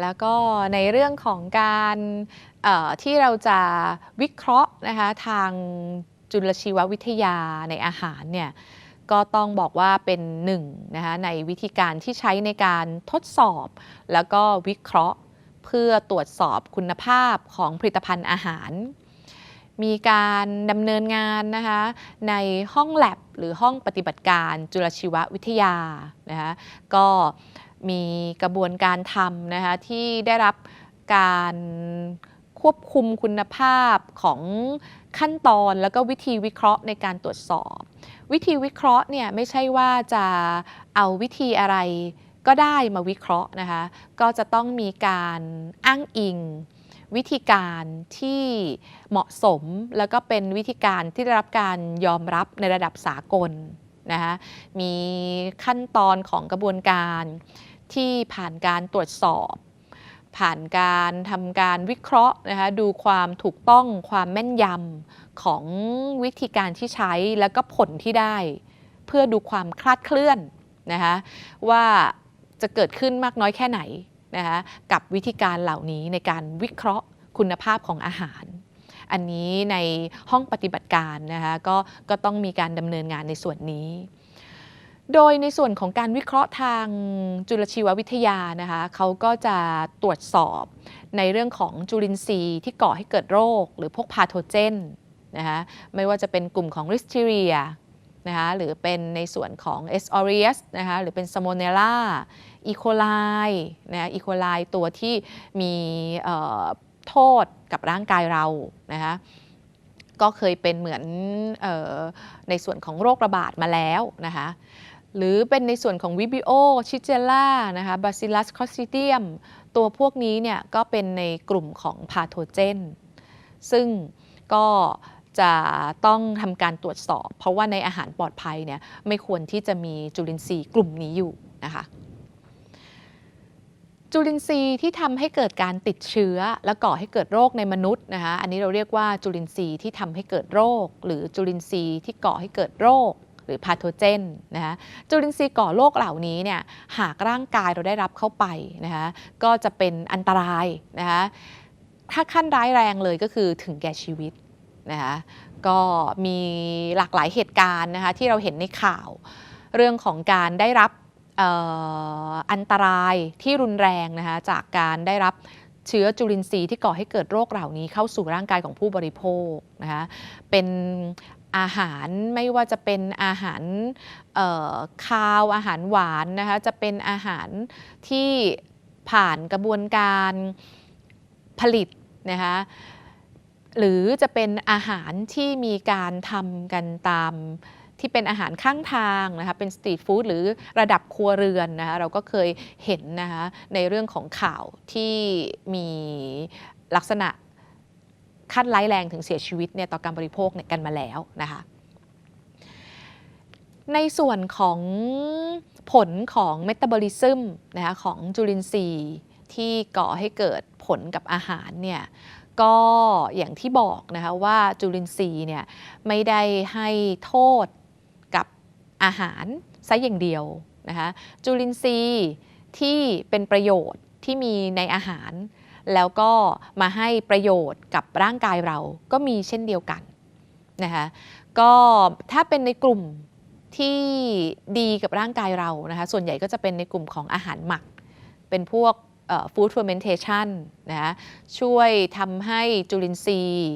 แล้วก็ในเรื่องของการที่เราจะวิเคราะห์นะคะทางจุลชีววิทยาในอาหารเนี่ยก็ต้องบอกว่าเป็นหนึ่งนะคะในวิธีการที่ใช้ในการทดสอบ แล้วก็วิเคราะห์เพื่อตรวจสอบคุณภาพของผลิตภัณฑ์อาหาร มีการดำเนินงานนะคะในห้องแลบหรือห้องปฏิบัติการจุลชีววิทยานะคะก็ มีกระบวนการทำนะคะที่ได้รับการควบคุมคุณภาพของขั้นตอนแล้วก็วิธีวิเคราะห์ในการตรวจสอบ วิธีวิเคราะห์เนี่ยไม่ใช่ว่าจะเอาวิธีอะไรก็ได้มาวิเคราะห์นะคะก็จะต้องมีการอ้างอิง วิธีการที่เหมาะสมแล้วก็เป็นวิธีการที่ได้รับการยอมรับในระดับสากลนะคะมีขั้นตอนของกระบวนการ ที่ผ่านการตรวจสอบ ผ่านการทำการวิเคราะห์นะคะดูความถูกต้องความแม่นยำของวิธีการที่ใช้แล้วก็ผลที่ได้ เพื่อดูความคลาดเคลื่อนนะคะว่าจะเกิดขึ้นมากน้อยแค่ไหนนะคะกับวิธีการเหล่านี้ในการวิเคราะห์คุณภาพของอาหาร อันนี้ในห้องปฏิบัติการนะคะก็ก็ต้องมีการดำเนินงานในส่วนนี้ โดยในส่วนของการวิเคราะห์ทางจุลชีววิทยานะคะเขาก็จะตรวจสอบในเรื่องของจุลินทรีย์ที่ก่อให้เกิดโรค หรือพวกพาโทเจนนะคะไม่ว่าจะเป็นกลุ่มของ Listeria นะคะหรือเป็นในส่วนของ S aureus นะคะหรือเป็น Salmonella E. coli นะอีโคไลตัวที่มีโทษกับร่างกายเรานะคะก็เคยเป็นเหมือนออในส่วนของโรคระบาดมาแล้วนะคะ หรือเป็นในส่วนของ Vibrio Shigella นะคะ Bacillus clostridium ตัวพวกนี้เนี่ยก็เป็นในกลุ่มของพาโทเจน ซึ่งก็จะต้องทำการตรวจสอบ เพราะว่าในอาหารปลอดภัยเนี่ยไม่ควรที่จะมีจุลินทรีย์กลุ่มนี้อยู่นะคะจุลินทรีย์ที่ทำให้เกิดการติดเชื้อ และก่อให้เกิดโรคในมนุษย์นะคะอันนี้เราเรียกว่าจุลินทรีย์ที่ทำให้เกิดโรค หรือจุลินทรีย์ที่ก่อให้เกิดโรค รือพาโทเจนนะคะจุลินทรีย์ก่อโรคเหล่านี้เนี่ยหากร่างกายเราได้รับเข้าไปนะคะก็จะเป็นอันตรายนะคะถ้าขั้นร้ายแรงเลยก็คือถึงแก่ชีวิตนะคะก็มีหลากหลายเหตุการณ์นะคะที่เราเห็นในข่าวเรื่องของการได้รับอันตรายที่รุนแรงนะคะจากการได้รับเชื้อจุลินทรีย์ที่ก่อให้เกิดโรคเหล่านี้เข้าสู่ร่างกายของผู้บริโภคนะคะเป็น อาหารไม่ว่าจะเป็นอาหารคาวอาหารหวานนะคะจะเป็นอาหารที่ผ่านกระบวนการผลิตนะคะหรือจะเป็นอาหารที่มีการทำกันตามที่เป็นอาหารข้างทางนะคะเป็นสตรีทฟู้ดหรือระดับครัวเรือนนะคะเราก็เคยเห็นนะคะในเรื่องของข่าวที่มีลักษณะ ขั้นร้ายแรงถึงเสียชีวิตเนี่ยต่อการบริโภคเนี่ยกันมาแล้วนะคะในส่วนของผลของเมตาบอลิซึมนะคะของจุลินทรีย์ที่ก่อให้เกิดผลกับอาหารเนี่ยก็อย่างที่บอกนะคะว่าจุลินทรีย์เนี่ยไม่ได้ให้โทษกับอาหารซะอย่างเดียวนะคะจุลินทรีย์ที่เป็นประโยชน์ที่มีในอาหาร แล้วก็มาให้ประโยชน์กับร่างกายเราก็มีเช่นเดียวกันนะคะก็ถ้าเป็นในกลุ่มที่ดีกับร่างกายเรานะคะส่วนใหญ่ก็จะเป็นในกลุ่มของอาหารหมัก เป็นพวกฟู้ดเฟอร์เมนเทชันนะคะช่วยทำให้จุลินทรีย์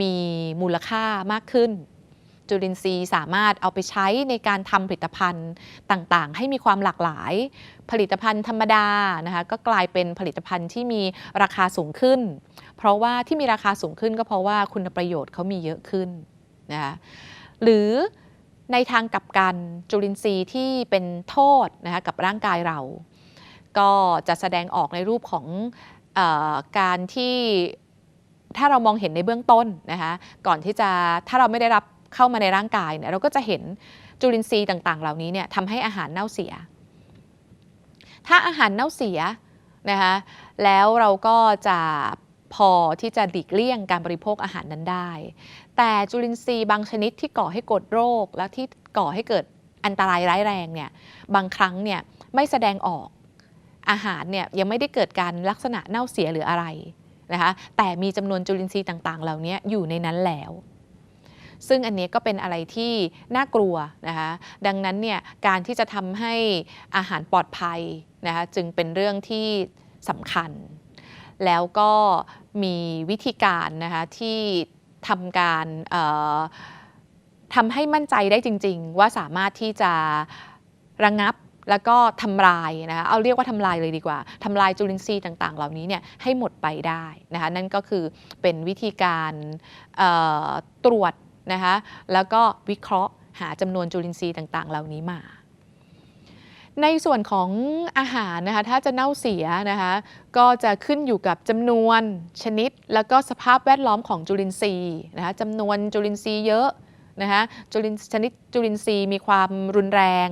มีมูลค่ามากขึ้น จุลินทรีย์สามารถเอาไปใช้ในการทำผลิตภัณฑ์ต่างๆ ให้มีความหลากหลาย ผลิตภัณฑ์ธรรมดานะคะก็กลายเป็นผลิตภัณฑ์ที่มีราคาสูงขึ้น เพราะว่าที่มีราคาสูงขึ้นก็เพราะว่าคุณประโยชน์เขามีเยอะขึ้นนะคะหรือในทางกลับกันจุลินทรีย์ที่เป็นโทษนะคะกับร่างกายเรา ก็จะแสดงออกในรูปของออการที่ถ้าเรามองเห็นในเบื้องต้นนะคะก่อนที่จะถ้าเราไม่ได้รับ เข้ามาในร่างกายเนี่ยเราก็จะเห็นจุลินทรีย์ต่าง ๆ เหล่านี้เนี่ยทำให้อาหารเน่าเสีย ถ้าอาหารเน่าเสียนะคะแล้วเราก็จะพอที่จะหลีกเลี่ยงการบริโภคอาหารนั้นได้ แต่จุลินทรีย์บางชนิดที่ก่อให้เกิดโรค และที่ก่อให้เกิดอันตรายร้ายแรงเนี่ยบางครั้งเนี่ยไม่แสดงออกอาหารเนี่ยยังไม่ได้เกิดการลักษณะเน่าเสียหรืออะไรนะคะแต่มีจำนวนจุลินทรีย์ต่างๆ เหล่านี้อยู่ในนั้นแล้ว ซึ่งอันนี้ก็เป็นอะไรที่น่ากลัวนะคะดังนั้นเนี่ยการที่จะทำให้อาหารปลอดภัยนะคะจึงเป็นเรื่องที่สำคัญ แล้วก็มีวิธีการนะคะที่ทำการทำให้มั่นใจได้จริง ๆ ว่าสามารถที่จะระงงับแล้วก็ทำลายนะคะเอาเรียกว่าทำลายเลยดีกว่าทำลายจุลินทรีย์ต่าง ๆ เหล่านี้เนี่ยให้หมดไปได้นะคะนั่นก็คือเป็นวิธีการตรวจ นะคะแล้วก็วิเคราะห์หาจำนวนจุลินทรีย์ต่างๆ เหล่านี้มา ในส่วนของอาหารนะคะถ้าจะเน่าเสียนะคะก็จะขึ้นอยู่กับจำนวนชนิด แล้วก็สภาพแวดล้อมของจุลินทรีย์นะคะจำนวนจุลินทรีย์เยอะนะคะจุลินชนิดจุลินทรีย์มีความรุนแรง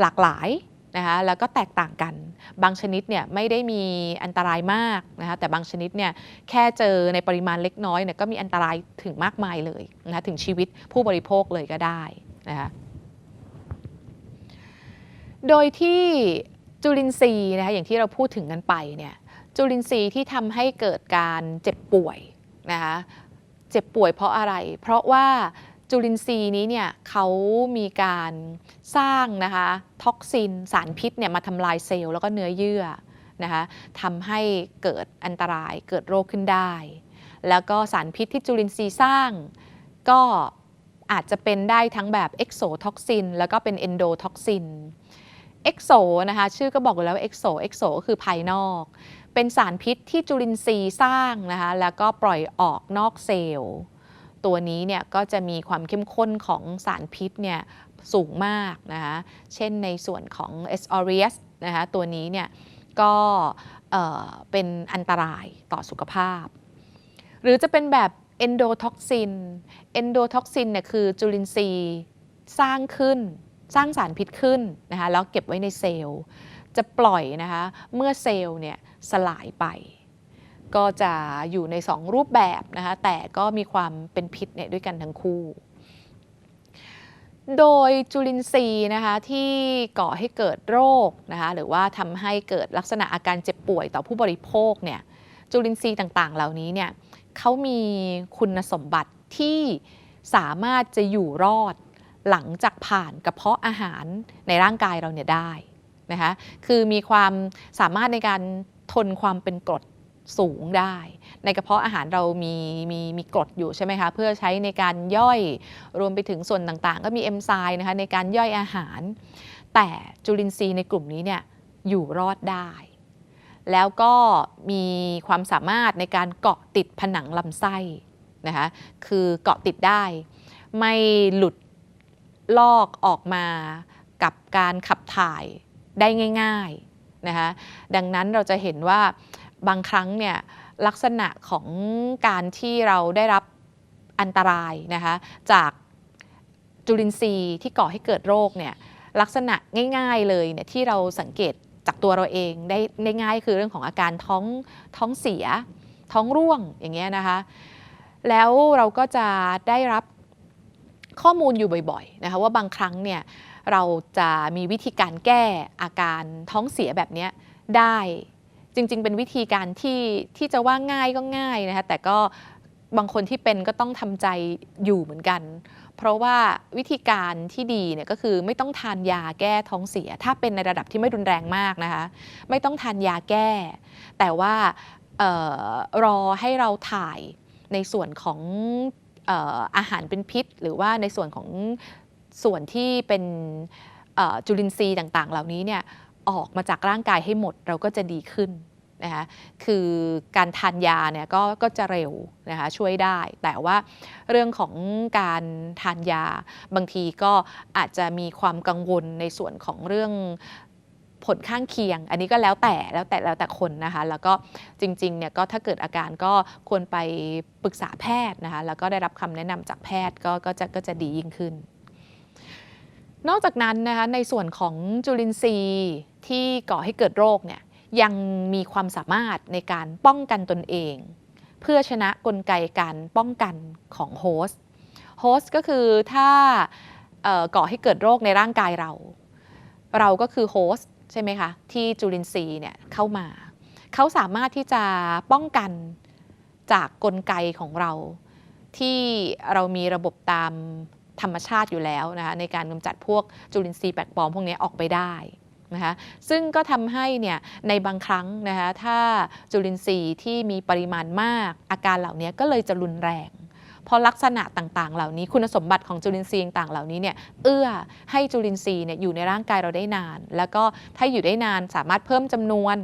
หลากหลาย นะคะแล้วก็แตกต่างกัน บางชนิดเนี่ยไม่ได้มีอันตรายมากนะคะแต่บางชนิดเนี่ยแค่เจอในปริมาณเล็กน้อยเนี่ยก็มีอันตรายถึงมากมายเลยนะคะถึงชีวิตผู้บริโภคเลยก็ได้นะคะโดยที่จุลินทรีย์นะคะอย่างที่เราพูดถึงกันไปเนี่ยจุลินทรีย์ที่ทำให้เกิดการเจ็บป่วยนะคะเจ็บป่วยเพราะอะไร เพราะว่า จุลินทรีย์นี้เนี่ยเขามีการสร้างนะคะท็อกซินสารพิษเนี่ยมาทำลายเซลล์แล้วก็เนื้อเยื่อนะคะทำให้เกิดอันตรายเกิดโรคขึ้นได้ แล้วก็สารพิษที่จุลินทรีย์สร้างก็อาจจะเป็นได้ทั้งแบบเอ็กโซท็อกซินแล้วก็เป็นเอนโดท็อกซินเอ็กโซนะคะชื่อก็บอกอยู่แล้วว่าเอ็กโซเอ็กโซก็คือภายนอก เป็นสารพิษที่จุลินทรีย์สร้างนะคะแล้วก็ปล่อยออกนอกเซลล์ ตัวนี้เนี่ยก็จะมีความเข้มข้นของสารพิษเนี่ยสูงมากนะคะเช่นในส่วนของ S. aureus นะคะตัวนี้เนี่ยก็เอ่อเป็นอันตรายต่อสุขภาพ หรือจะเป็นแบบ endotoxin endotoxin เนี่ยคือจุลินทรีย์สร้างขึ้นสร้างสารพิษขึ้นนะคะแล้วเก็บไว้ในเซลล์ จะปล่อยนะคะเมื่อเซลล์เนี่ยสลายไป ก็จะอยู่ใน 2 รูปแบบนะคะแต่ก็มีความเป็นพิษเนี่ยด้วยกันทั้งคู่ โดยจุลินทรีย์นะคะที่ก่อให้เกิดโรคนะคะหรือว่าทำให้เกิดลักษณะอาการเจ็บป่วยต่อผู้บริโภคเนี่ยจุลินทรีย์ต่างๆ เหล่านี้เนี่ยเขามีคุณสมบัติที่สามารถจะอยู่รอดหลังจากผ่านกระเพาะอาหารในร่างกายเราเนี่ยได้นะคะคือมีความสามารถในการทนความเป็นกรด สูงได้ ในกระเพาะอาหารเรามีมีมีกรดอยู่ใช่ไหมคะเพื่อใช้ในการย่อยรวมไปถึงส่วนต่างๆ ก็มีเอนไซม์นะคะในการย่อยอาหาร แต่จุลินทรีย์ในกลุ่มนี้เนี่ยอยู่รอดได้ แล้วก็มีความสามารถในการเกาะติดผนังลำไส้นะคะคือเกาะติดได้ ไม่หลุดลอกออกมากับการขับถ่ายได้ง่ายๆนะคะดังนั้นเราจะเห็นว่า บางครั้งเนี่ยลักษณะของการที่เราได้รับอันตรายนะคะจากจุลินทรีย์ที่ก่อให้เกิดโรคเนี่ยลักษณะง่ายๆเลยเนี่ยที่เราสังเกตจากตัวเราเองได้ได้ง่ายคือเรื่องของอาการท้องท้องเสีย ท้องร่วงอย่างเงี้ยนะคะ แล้วเราก็จะได้รับข้อมูลอยู่บ่อยๆนะคะว่าบางครั้งเนี่ยเราจะมีวิธีการแก้อาการท้องเสียแบบนี้ได้ จริง ๆ เป็นวิธีการที่ที่จะว่าง่ายก็ง่ายนะคะแต่ก็บางคนที่เป็นก็ต้องทำใจอยู่เหมือนกัน เพราะว่าวิธีการที่ดีเนี่ยก็คือไม่ต้องทานยาแก้ท้องเสีย ถ้าเป็นในระดับที่ไม่รุนแรงมากนะคะ ไม่ต้องทานยาแก้ แต่ว่าออรอให้เราถ่ายในส่วนของอออาหารเป็นพิษ หรือว่าในส่วนของส่วนที่เป็นจุลินทรีย์ต่าง ๆ เหล่านี้เนี่ย ออกมาจากร่างกายให้หมดเราก็จะดีขึ้นนะคะคือการทานยาเนี่ยก็ก็จะเร็วนะคะช่วยได้ แต่ว่าเรื่องของการทานยาบางทีก็อาจจะมีความกังวลในส่วนของเรื่องผลข้างเคียง อันนี้ก็แล้วแต่แล้วแต่แล้วแต่คนนะคะ แล้วก็จริงๆเนี่ยก็ถ้าเกิดอาการก็ควรไปปรึกษาแพทย์นะคะแล้วก็ได้รับคำแนะนำจากแพทย์ก็ก็จะก็จะดียิ่งขึ้น นอกจากนั้นนะคะในส่วนของจุลินทรีย์ ที่ก่อให้เกิดโรคเนี่ยยังมีความสามารถในการป้องกันตนเอง เพื่อชนะกลไกการป้องกันของโฮสต์โฮสต์ก็คือถ้าก่อให้เกิดโรคในร่างกายเรา เราก็คือโฮสต์ใช่ไหมคะที่จุลินทรีย์เนี่ยเข้ามา เขาสามารถที่จะป้องกันจากกลไกของเรา ที่เรามีระบบตามธรรมชาติอยู่แล้วนะคะในการกำจัดพวกจุลินทรีย์แปลกปลอมพวกนี้ออกไปได้ นะคะซึ่งก็ทำให้เนี่ยในบางครั้งนะคะถ้าจุลินทรีย์ที่มีปริมาณมาก อาการเหล่านี้ก็เลยจะรุนแรงเพราะลักษณะต่างๆ เหล่านี้คุณสมบัติของจุลินทรีย์ต่างๆเหล่านี้เนี่ยเอื้อให้จุลินทรีย์เนี่ยอยู่ในร่างกายเราได้นาน แล้วก็ถ้าอยู่ได้นานสามารถเพิ่มจำนวน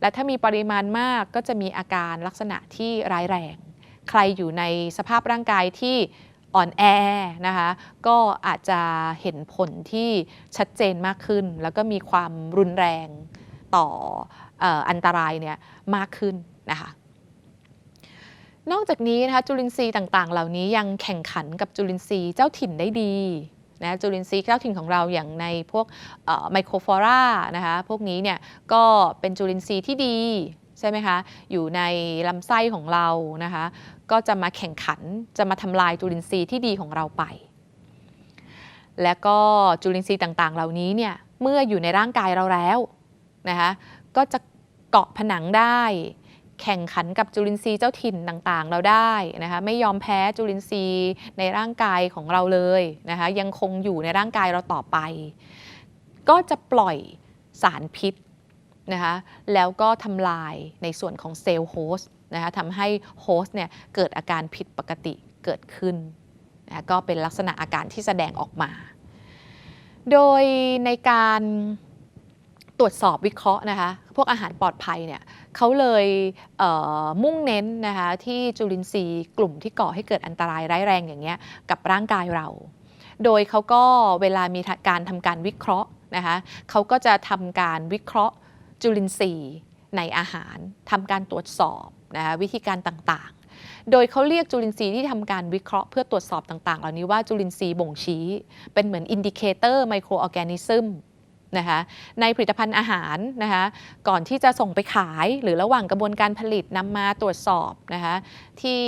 และถ้ามีปริมาณมากก็จะมีอาการลักษณะที่ร้ายแรง ใครอยู่ในสภาพร่างกายที่ อ่อนแอนะคะก็อาจจะเห็นผลที่ชัดเจนมากขึ้น แล้วก็มีความรุนแรงต่ออออันตรายเนี่ยมากขึ้นนะคะนอกจากนี้นะคะจุลินทรีย์ต่างๆ เหล่านี้ยังแข่งขันกับจุลินทรีย์เจ้าถิ่นได้ดีนะจุลินทรีย์เจ้าถิ่นของเราอย่างในพวกไมโครฟลอรานะคะพวกนี้เนี่ยก็เป็นจุลินทรีย์ที่ดี ช่ไหมคะอยู่ในลำไส้ของเรานะคะ ก็จะมาแข่งขันจะมาทำลายจุลินทรีย์ที่ดีของเราไป และก็จุลินทรีย์ต่างๆ เหล่านี้เนี่ยเมื่ออยู่ในร่างกายเราแล้วนะคะก็จะเกาะผนังได้ แข่งขันกับจุลินทรีย์เจ้าถิ่นต่างๆ เราได้นะคะไม่ยอมแพ้จุลินทรีย์ในร่างกายของเราเลยนะคะยังคงอยู่ในร่างกายเราต่อไป ก็จะปล่อยสารพิษ นะคะแล้วก็ทำลายในส่วนของเซลล์โฮสต์นะคะทำให้โฮสต์เนี่ยเกิดอาการผิดปกติเกิดขึ้นนะก็เป็นลักษณะอาการที่แสดงออกมา โดยในการตรวจสอบวิเคราะห์นะคะพวกอาหารปลอดภัยเนี่ยเขาเลยเมุ่งเน้นนะคะที่จุลินทรีย์กลุ่มที่ก่อให้เกิดอันตรายร้ายแรงอย่างเงี้ยกับร่างกายเรา โดยเขาก็เวลามีการทำการวิเคราะห์นะคะเขาก็จะทำการวิเคราะห์ จุลินทรีย์ในอาหารทำการตรวจสอบนะคะวิธีการต่างๆ โดยเขาเรียกจุลินทรีย์ที่ทำการวิเคราะห์เพื่อตรวจสอบต่างๆ เหล่านี้ว่าจุลินทรีย์บ่งชี้ เป็นเหมือนอินดิเคเตอร์ไมโครออร์แกนิซึมนะคะในผลิตภัณฑ์อาหารนะคะก่อนที่จะส่งไปขายหรือระหว่างกระบวนการผลิตนำมาตรวจสอบนะคะที่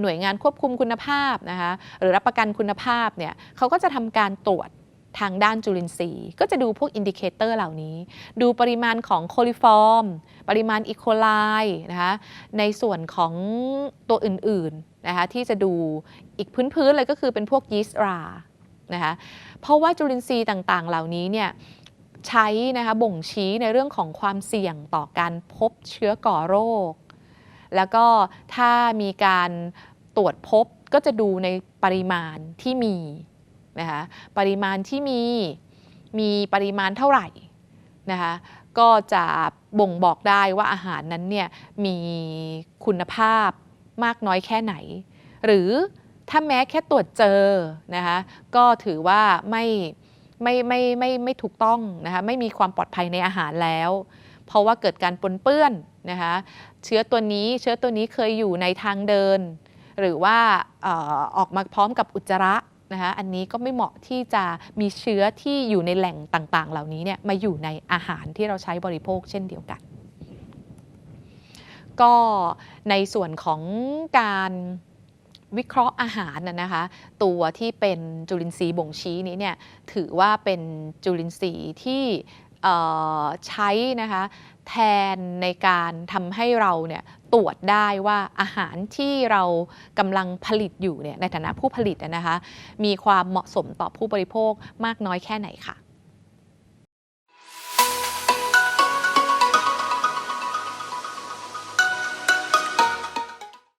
หน่วยงานควบคุมคุณภาพนะคะหรือรับประกันคุณภาพเนี่ยเขาก็จะทำการตรวจ ทางด้านจุลินทรีย์ ก็จะดูพวกอินดิเคเตอร์เหล่านี้ ดูปริมาณของโคลิฟอร์ม ปริมาณอีโคไลนะคะในส่วนของตัวอื่นๆนะคะที่จะดูอีกพื้นๆเลยก็คือเป็นพวกยีสต์รานะคะเพราะว่าจุลินทรีย์ต่างๆ เหล่านี้เนี่ยใช้นะคะบ่งชี้ในเรื่องของความเสี่ยงต่อการพบเชื้อก่อโรค แล้วก็ถ้ามีการตรวจพบก็จะดูในปริมาณที่มี นะคะปริมาณที่มีมีปริมาณเท่าไหร่นะคะก็จะบ่งบอกได้ว่าอาหารนั้นเนี่ยมีคุณภาพมากน้อยแค่ไหน หรือถ้าแม้แค่ตรวจเจอนะคะก็ถือว่าไม่ไม่ไม่ไม่ไม่ถูกต้องนะคะไม่มีความปลอดภัยในอาหารแล้ว เพราะว่าเกิดการปนเปื้อนนะคะเชื้อตัวนี้เชื้อตัวนี้เคยอยู่ในทางเดิน หรือว่าอออกมาพร้อมกับอุจจาระ นะคะอันนี้ก็ไม่เหมาะที่จะมีเชื้อที่อยู่ในแหล่งต่างๆ เหล่านี้เนี่ยมาอยู่ในอาหารที่เราใช้บริโภคเช่นเดียวกัน ก็ในส่วนของการวิเคราะห์อาหารน่ะนะคะ ตัวที่เป็นจุลินทรีย์บ่งชี้นี้เนี่ยถือว่าเป็นจุลินทรีย์ที่ ใช้นะคะแทนในการทำให้เราเนี่ยตรวจได้ว่าอาหารที่เรากำลังผลิตอยู่เนี่ยในฐานะผู้ผลิตนะคะ มีความเหมาะสมต่อผู้บริโภคมากน้อยแค่ไหนค่ะ